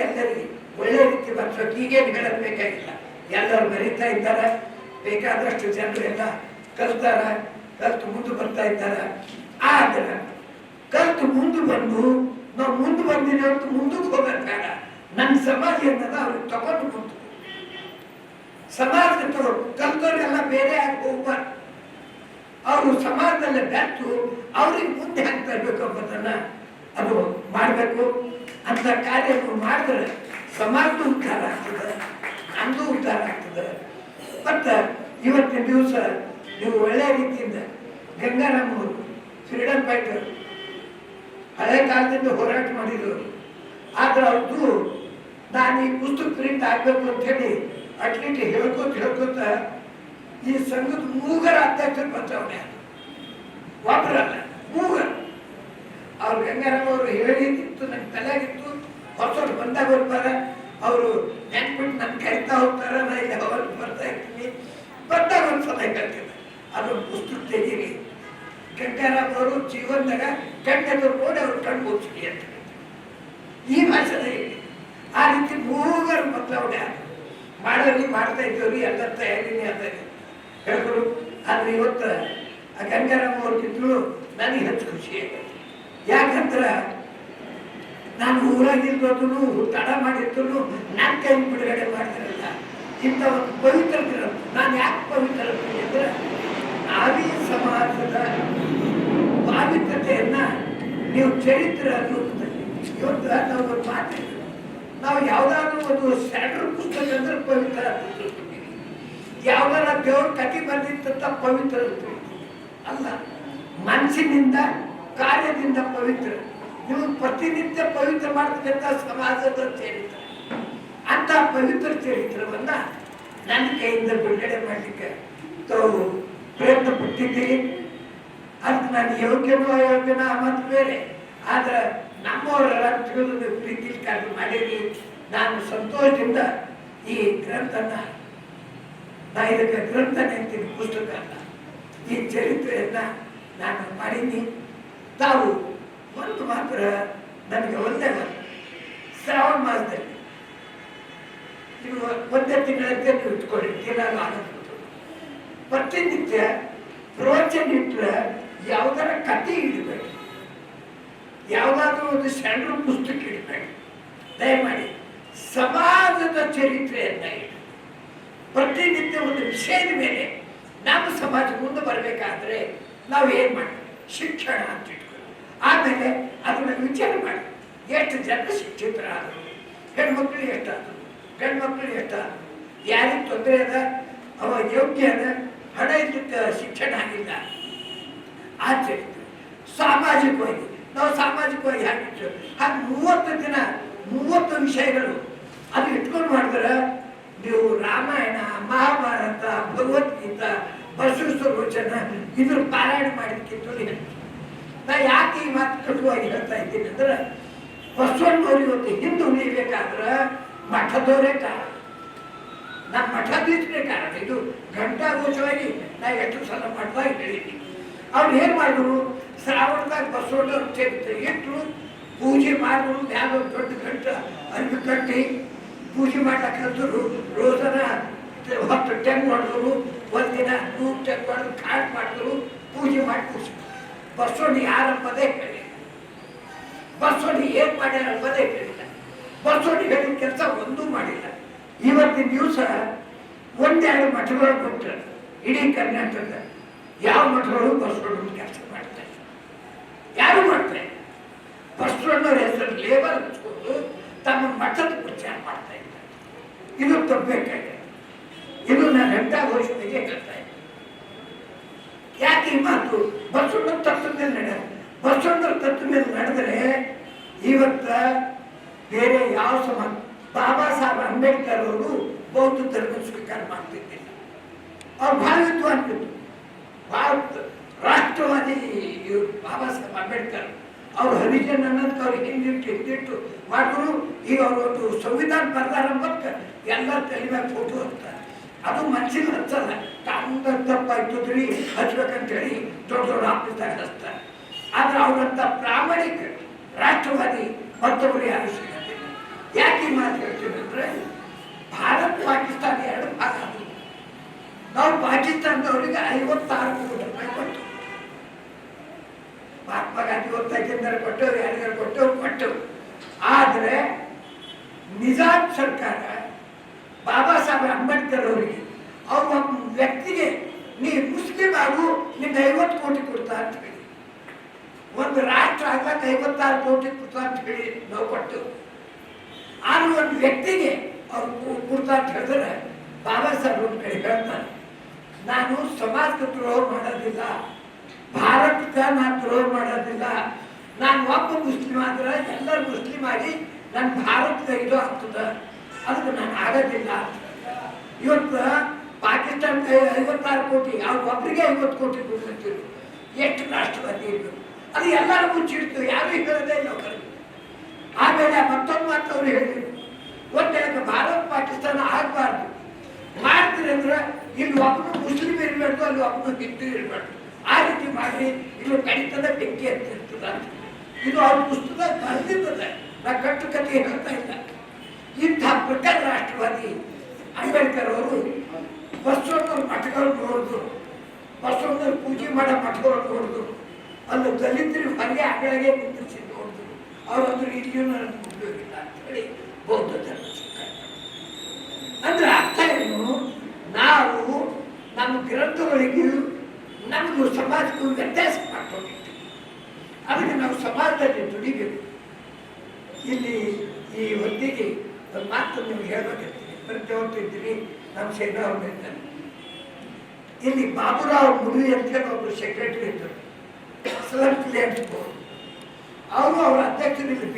ಎಲ್ಲರಿಗೆ ಒಳ್ಳೆ ರೀತಿ ಬರ್ತದೆ ಈಗೇನು ಹೇಳೋದು ಬೇಕಾಗಿಲ್ಲ. ಎಲ್ಲರೂ ಬರೀತಾ ಇದ್ದಾರೆ. ಬೇಕಾದಷ್ಟು ಜನರು ಎಲ್ಲ ಕಲ್ತಾರ, ಕಲ್ತು ಮುಂದೆ ಬರ್ತಾ ಇದ್ದಾರೆ. ಆದ್ರೆ ಕಲ್ತು ಮುಂದೆ ಬಂದು, ನಾವು ಮುಂದೆ ಬಂದಿನ ಅಂತ ಮುಂದಕ್ಕೆ ಬೇಡ. ನನ್ನ ಸಮಾಜ ಏನದ ಅವ್ರಿಗೆ ತಗೊಂಡು ಮುಂದೆ ಸಮಾಜದ ಬೇರೆ ಆಗಿ ಅವರು ಸಮಾಜದಲ್ಲಿ ಬೆತ್ತು ಅವ್ರಿಗೆ ಮುಂದೆ ಹಾಕ್ತಾ ಇರ್ಬೇಕು ಅನ್ನೋದನ್ನ ಅದು ಮಾಡಬೇಕು. ಅಂತ ಕಾರ್ಯಗಳು ಮಾಡಿದ್ರೆ ಸಮಾಜ ಉದ್ಧಾರ ಆಗ್ತದೆ. ಅಂದು ಉದ್ಧಾರ ಆಗ್ತದೆ. ಮತ್ತು ಇವತ್ತಿನ ದಿವಸ ನೀವು ಒಳ್ಳೆಯ ರೀತಿಯಿಂದ ಗಂಗಾರಾಮ್ ಅವರು ಫ್ರೀಡಮ್ ಫೈಟರ್, ಹಳೆ ಕಾಲದಿಂದ ಹೋರಾಟ ಮಾಡಿದ್ರು. ಆದ್ರೆ ಅವ್ರದ್ದು ನಾನು ಈ ಪುಸ್ತಕ ಪ್ರಿಂಟ್ ಆಗಬೇಕು ಅಂತ ಹೇಳಿ ಅಟ್ಲೀಸ್ಟ್ ಹೇಳ್ಕೊತ ಹೇಳ್ಕೊತ ಈ ಸಂಘದ ಮೂಗರ ಅಧ್ಯಕ್ಷರು ಬರ್ತವನೆ ಒಬ್ಬರಲ್ಲ ಮೂಗರ. ಅವ್ರು ಗಂಗಾರಾಮ್ ಅವರು ಹೇಳಿದ್ದಿತ್ತು ನನ್ನ ತಲೆಗಿತ್ತು ಹೊಸರು ಬಂದಾಗ ಬರ್ತಾರೆ ಅವರು ನೆನ್ಬಿಟ್ಟು ನನ್ನ ಕರಿತಾ ಹೋಗ್ತಾರೆ ನಾ ಇಲ್ಲಿ ಅವರು ಬರ್ತಾ ಇರ್ತೀನಿ. ಬಂದಾಗ ಒಂದ್ಸಲ ಕರ್ತೀನಿ ಅದೊಂದು ಪುಸ್ತಕ ತೆಗೀರಿ. ಗಂಗಾರಾಮ್ ಅವರು ಜೀವನದಾಗ ಕಣ್ಣೆದ್ರು ನೋಡಿ ಅವ್ರು ಕಣ್ಣು ಹೋಗ್ತೀನಿ ಅಂತ ಈ ಭಾಷೆದಲ್ಲಿ ಆ ರೀತಿ ಮೂಗರು ಬದಲಾವಣೆ ಯಾರು? ಮಾಡೋರಿ ಮಾಡ್ತಾ ಇದ್ದೇವ್ರಿ ಎಲ್ಲ ತಯಾರಿನೇ ಅಂತ ಹೇಳಿದ್ರು ಆದ್ರೆ ಇವತ್ತು ಆ ಗಂಗಾರಾಮ್ ಇದ್ರು ನನಗೆ ಹೆಚ್ಚು ಖುಷಿ ಆಗೈತೆ ಯಾಕಂದ್ರೆ ನಾನು ಊರಾಗಿರ್ಬೋದು ತಡ ಮಾಡಿದ್ರು ನನ್ನ ಕೈ ಬಿಡುಗಡೆ ಮಾಡ್ತಿರಲ್ಲ. ಇಂಥ ಒಂದು ಪವಿತ್ರ ನಾನು ಯಾಕೆ ಪವಿತ್ರ ಅಂದ್ರೆ ಆವಿ ಸಮಾಜದ ಪಾವಿತ್ರತೆಯನ್ನ ನೀವು ಚರಿತ್ರ ಇವತ್ತು ನಾವು ಒಂದು ಮಾತು ನಾವು ಯಾವ್ದಾದ್ರು ಒಂದು ಸ್ಟ್ಯಾಂಡರ್ಡ್ ಪುಸ್ತಕ ಅಂದ್ರೆ ಪವಿತ್ರ. ಯಾವ್ದಾರ ದೇವ್ರ ಕಥೆ ಬಂದಿತ್ತಂತ ಪವಿತ್ರ ಅಲ್ಲ, ಮನಸ್ಸಿನಿಂದ, ಕಾರ್ಯದಿಂದ ಪವಿತ್ರ. ನೀವು ಪ್ರತಿನಿತ್ಯ ಪವಿತ್ರ ಮಾಡ್ತಕ್ಕಂಥ ಸಮಾಜದ ಚರಿತ್ರೆ ಅಂತ ಪವಿತ್ರ ಚರಿತ್ರವನ್ನ ನನ್ನ ಕೈಯಿಂದ ಬಿಡುಗಡೆ ಮಾಡಲಿಕ್ಕೆ ತಾವು ಪ್ರಯತ್ನ ಪಟ್ಟಿದ್ದೀರಿ. ಅದಕ್ಕೆ ನಾನು ಯೋಗ್ಯನೋ ಅಯೋಗ್ಯನ ಮತ್ತು ಬೇರೆ. ಆದ್ರೆ ನಮ್ಮವರ ತಿಳಿದು ಪ್ರೀತಿ ಕಾರ್ಯ ಮಾಡೀರಿ. ನಾನು ಸಂತೋಷದಿಂದ ಈ ಗ್ರಂಥನ ನಾ ಇದಕ್ಕೆ ಗ್ರಂಥ ಅಂತೀನಿ ಪುಸ್ತಕ ಈ ಚರಿತ್ರೆಯನ್ನ ನಾನು ಮಾಡೀನಿ ತಾವು ಒಂದು ಮಾತ್ರ ನಮಗೆ ಒಂದೇ ಮಾತು. ಶ್ರಾವಣ ಮಾಸದಲ್ಲಿ ನೀವು ಒಂದೇ ತಿಂಗಳಂತೆ ನೀವು ಇಟ್ಕೊಳ್ಳಿ ದಿನಾಲು ಆಗಬಹುದು ಪ್ರತಿನಿತ್ಯ ಪ್ರವಚನ ಇಟ್ಟರೆ ಯಾವುದರ ಕತೆ ಇಡಬೇಕು. ಯಾವುದಾದ್ರೂ ಒಂದು ಸಣ್ಣ ಪುಸ್ತಕ ಇಡಬೇಕು. ದಯಮಾಡಿ ಸಮಾಜದ ಚರಿತ್ರೆಯನ್ನ ಇಡಿ. ಪ್ರತಿನಿತ್ಯ ಒಂದು ವಿಷಯದ ಮೇಲೆ ನಾವು ಸಮಾಜ ಮುಂದೆ ಬರಬೇಕಾದ್ರೆ ನಾವು ಏನು ಮಾಡಿ ಶಿಕ್ಷಣ ಅಂತ ಆಮೇಲೆ ಅದನ್ನ ವಿಚಾರ ಮಾಡಿ. ಎಷ್ಟು ಜನ ಶಿಕ್ಷಿತರಾದರು ಹೆಣ್ಮಕ್ಳು ಎಷ್ಟಾದರು ಹೆಣ್ಮಕ್ಳು ಎಷ್ಟಾದರು, ಯಾರಿಗೆ ತೊಂದರೆ ಅದ, ಅವ ಯೋಗ್ಯ ಅದ, ಹಣ ಇದ್ದಕ್ಕೆ ಶಿಕ್ಷಣ ಆಗಿಲ್ಲ. ಆ ಚರಿತ್ರೆ ಸಾಮಾಜಿಕವಾಗಿ, ನಾವು ಸಾಮಾಜಿಕವಾಗಿ ಹಾಕಿತ್ತು ಹಾಗೆ ಮೂವತ್ತು ದಿನ, ಮೂವತ್ತು ವಿಷಯಗಳು ಅದು ಇಟ್ಕೊಂಡು ಮಾಡಿದ್ರೆ ನೀವು ರಾಮಾಯಣ, ಮಹಾಭಾರತ, ಭಗವದ್ಗೀತಾ, ಬಸವೇಶ್ವರ ವಚನ ಇದ್ರ ಪಾರಾಯಣ ಮಾಡಿದ್ದಕ್ಕಿಂತ ಹೆಚ್ಚು. ನಾ ಯಾಕೆ ಈ ಮಾತು ಕಟುವಾಗಿ ಹೇಳ್ತಾ ಇದ್ದೀನಿ ಅಂದ್ರೆ ಬಸವಣ್ಣವ್ರು ಇವತ್ತು ಹಿಂದೆ ಉಳಿಬೇಕಾದ್ರೆ ಮಠದವರೇ ಕಾರಣ. ನಮ್ಮ ಮಠಾಧೀಶರೇ ಕಾರಣ. ಇದು ಘಂಟಾಘೋಷವಾಗಿ ನಾ ಎಷ್ಟು ಸಲ ಮಠದಾಗ ಹೇಳಿದ್ದೀನಿ. ಅವ್ರು ಏನು ಮಾಡಿದ್ರು? ಶ್ರಾವಣದಾಗ ಬಸವಣ್ಣವ್ರು ಚರಿತ್ರೆ ಇಟ್ಟರು ಪೂಜೆ ಮಾಡಿದ್ರು ಯಾವುದೋ ದೊಡ್ಡ ಗಂಟ ಅರ್ಬಿ ಕಟ್ಟಿ ಪೂಜೆ ಮಾಡ್ಲಿಕ್ಕೆ ಕಲ್ತರು. ರೋಜನ ಹತ್ತು ಟೆಂಗ್ ಮಾಡಿದ್ರು, ಒಂದಿನ ನೂರು ಟೆಂಗ್ ಮಾಡಿದ್ರು ಕಾಟ್ ಮಾಡಿದ್ರು, ಪೂಜೆ ಮಾಡಿ ಪೂಜೆ ಬಸವಣ್ಣ ಯಾರಂಬದೇ ಹೇಳಿ ಬಸವಣ್ಣ ಏನ್ ಮಾಡ್ಯಾರ ಅನ್ನೋದೇ ಹೇಳಿಲ್ಲ ಬಸವಣ್ಣ ಹೇಳಿದ ಕೆಲಸ ಒಂದೂ ಮಾಡಿಲ್ಲ. ಇವತ್ತಿನ ದಿವಸ ಒಂದೆರಡು ಮಠಗಳು ಕೊಟ್ಟರು ಇಡೀ ಕರ್ನಾಟಕದ ಯಾವ ಮಠಗಳು ಬಸವಣ್ಣನ ಕೆಲಸ ಮಾಡ್ತಾರೆ ಯಾರು ಮಾಡ್ತಾರೆ ಬಸವಣ್ಣವ್ರ ಹೆಸರು ಲೇಬಲ್ ಹಚ್ಕೊಂಡು ತಮ್ಮ ಮಠದ ಪ್ರಚಾರ ಮಾಡ್ತಾ ಇದ್ದಾರೆ. ಇದು ತಪ್ಪಬೇಕಾಗಿದೆ ಇದು ನಾನು ಹೆಂಟ ಘೋಷಣೆಗೆ ಈ ಮಾತು ಬಸವಣ್ಣ ತತ್ವ ಮೇಲೆ ನಡೆದ ಬಸವಣ್ಣರ ತತ್ವದ ಮೇಲೆ ನಡೆದರೆ ಇವತ್ತ ಬೇರೆ ಯಾವ ಸಮ ಬಾಬಾ ಸಾಹೇಬ್ ಅಂಬೇಡ್ಕರ್ ಅವರು ಬೌದ್ಧ ಧರ್ಮ ಸ್ವೀಕಾರ ಮಾಡ್ತಿದ್ದಿಲ್ಲ. ಅವ್ರು ಭಾಳ ವಿದ್ವಾಂತರು ಭಾರತ ರಾಷ್ಟ್ರವಾದಿ ಇವರು ಬಾಬಾ ಸಾಹೇಬ್ ಅಂಬೇಡ್ಕರ್. ಅವ್ರು ಹರಿಜನ್ ಅನ್ನೋದಕ್ಕೆ ಅವ್ರಿಗೆ ಹಿಂದಿಟ್ಟು ಹಿಂದಿಟ್ಟು ಮಾಡಿದ್ರು. ಈಗ ಅವರು ಒಂದು ಸಂವಿಧಾನ ಬರ್ದಾರ ಮತ್ತೆ ಎಲ್ಲ ತಲೆ ಮೇಲೆ ಫೋಟೋ ಹಾಕ್ತಾರೆ ಅದು ಮನ್ಸಿಗೆ ಹಚ್ಚಲ್ಲ. ತಾಂದ ತಪ್ಪಾಯ್ತದ್ರಿ ಹಚ್ಬೇಕಂತ ಹೇಳಿ ದೊಡ್ಡ ದೊಡ್ಡ ಆಫೀಸ್ದಾಗ ಹಚ್ತಾರೆ ಆದ್ರೆ ಅವರಂತ ಪ್ರಾಮಾಣಿಕ ರಾಷ್ಟ್ರವಾದಿ ಮತ್ತೊಬ್ಬರು ಯಾರು ಸಿಗತ್ತಿಲ್ಲ ಯಾಕೆ ಮಾತು ಹೇಳ್ತೀವಿ ಅಂದ್ರೆ, ಭಾರತ ಪಾಕಿಸ್ತಾನ ಎರಡು ಭಾಗ. ನಾವು ಪಾಕಿಸ್ತಾನದವರಿಗೆ ಐವತ್ತಾರು ಕೋಟಿ ರೂಪಾಯಿ ಕೊಟ್ಟು. ಮಹಾತ್ಮ ಗಾಂಧಿ ಒತ್ತಾಯ್ಕೆಂದರೆ ಕೊಟ್ಟು ಯಾರಿಗಾರು ಕೊಟ್ಟು ಕೊಟ್ಟು. ಆದರೆ ನಿಜಾಮ್ ಸರ್ಕಾರ ಬಾಬಾ ಸಾಹೇಬ್ ಅಂಬೇಡ್ಕರ್ ಅವರಿಗೆ. ಅವ್ರ ಒಬ್ಬ ವ್ಯಕ್ತಿಗೆ ನೀ ಮುಸ್ಲಿಂ ಆಗು ನಿಮ್ಗೆ ಐವತ್ತು ಕೋಟಿ ಕೊಡ್ತಾ ಅಂತ ಹೇಳಿ. ಒಂದು ರಾಷ್ಟ್ರ ಆಗ್ಲಾಕ ಐವತ್ತಾರು ಕೋಟಿ ಕೊಡ್ತಾ ಅಂತ ಹೇಳಿ ನಾವು ಕೊಟ್ಟು. ಆದ್ರೆ ಒಂದು ವ್ಯಕ್ತಿಗೆ ಅವ್ರು ಕೊಡ್ತಾ ಅಂತ ಹೇಳಿದ್ರೆ ಬಾಬಾ ಸಾಹೇಬ್ ಒಂದು ಕಡೆ ಹೇಳ್ತಾರೆ, ನಾನು ಸಮಾಜಕ್ಕೆ ದ್ರೋಹ ಮಾಡೋದಿಲ್ಲ, ಭಾರತಕ್ಕೆ ನಾನು ದ್ರೋಹ ಮಾಡೋದಿಲ್ಲ. ನಾನು ಒಬ್ಬ ಮುಸ್ಲಿಂ ಆದ್ರೆ ಎಲ್ಲರೂ ಮುಸ್ಲಿಂ ಆಗಿ ನನ್ನ ಭಾರತದ ಇದು ಆಗ್ತದೆ. ಅದಕ್ಕೆ ನಾನು ಆಗೋದಿಲ್ಲ. ಇವತ್ತು ಪಾಕಿಸ್ತಾನ ಐವತ್ತಾರು ಕೋಟಿ, ಅವ್ರು ಒಬ್ಬರಿಗೆ ಐವತ್ತು ಕೋಟಿ ಕೊಡ್ತಿದ್ರು. ಎಷ್ಟು ರಾಷ್ಟ್ರವಾದಿ ಇದ್ರು ಅದು ಎಲ್ಲರೂ ಮುಚ್ಚಿಡ್ತು, ಯಾರು ಹೇಳದೇ ಇಲ್ಲ ಅವ್ರಿಗೆ ಆಮೇಲೆ ಮತ್ತೊಂದು ಮಾತು ಅವ್ರು ಹೇಳಿದ್ರು. ಒಟ್ಟೆ ಭಾರತ ಪಾಕಿಸ್ತಾನ ಆಗಬಾರ್ದು. ಮಾಡ್ತೀರಿ ಅಂದ್ರೆ ಇಲ್ಲಿ ಒಬ್ಬನು ಮುಸ್ಲಿಂ ಇರಬೇಕು, ಅಲ್ಲಿ ಒಬ್ಬನು ಹಿಂದೂ ಇರಬೇಕು. ಆ ರೀತಿ ಮಾಡಿ, ಇಲ್ಲಿ ಕಡಿತದ ಬೆಂಕಿ ಅಂತ. ಇರ್ತದೆ. ಇದು ಅವ್ರ ಪುಸ್ತಕ ಬರೆದಿರ್ತದೆ ನಾ ಕಟ್ಟು ಕಥೆ ಹೇಳ್ತಾ ಇಲ್ಲ. ಇಂಥ ಬ್ರಿಟನ್ ರಾಷ್ಟ್ರವಾದಿ ಅಂಬೇಡ್ಕರ್ ಅವರು ಬಸವಣ್ಣವ್ರ ಮಠಗಳು ನೋಡಿದ್ರು. ಬಸವಣ್ಣ ಪೂಜೆ ಮಾಡೋ ಮಠಗಳು ನೋಡಿದ್ರು. ಅಲ್ಲಿ ದಲಿತರು ಹೊರಗೆ ಅಂಗಳಿಗೆ ನಿಂತಿಸಿ ನೋಡಿದ್ರು. ಅವ್ರಂದ್ರೆ ಇಲ್ಲಿಯೂ ನನಗೆ ಅಂತ ಹೇಳಿ ಬೌದ್ಧ ಧರ್ಮ. ಅಂದ್ರೆ ಅರ್ಥ ಏನು? ನಾವು ನಮ್ಮ ಗ್ರಂಥಗಳಿಗೂ ನಮಗೂ ಸಮಾಜಕ್ಕೂ ವ್ಯತ್ಯಾಸ ಮಾಡ್ಕೊಂಡಿರ್ತೀವಿ ಅದಕ್ಕೆ ನಾವು ಸಮಾಜದಲ್ಲಿ ದುಡಿಬೇಕು. ಇಲ್ಲಿ ಈ ಹೊತ್ತಿಗೆ ಒಂದು ಮಾತು ನಿಮ್ಗೆ ಹೇಳ್ಬೇಕಿರ್ತೀನಿ ಪ್ರತಿಯೊಂದಿದ್ದೀರಿ ನಮ್ಮ ಅವ್ರು ಇದ್ದಾರೆ ಇಲ್ಲಿ ಬಾಬುರಾವ್ ಮುನಿ ಅಂತ ಹೇಳಿ ಒಬ್ಬರು ಸೆಕ್ರೆಟರಿ ಇದ್ದರು. ಸ್ಲಮ್ ಕ್ಲಿಯರ್ ಅವರು ಅವರ ಅಧ್ಯಕ್ಷರು ಇಲ್ಲಿ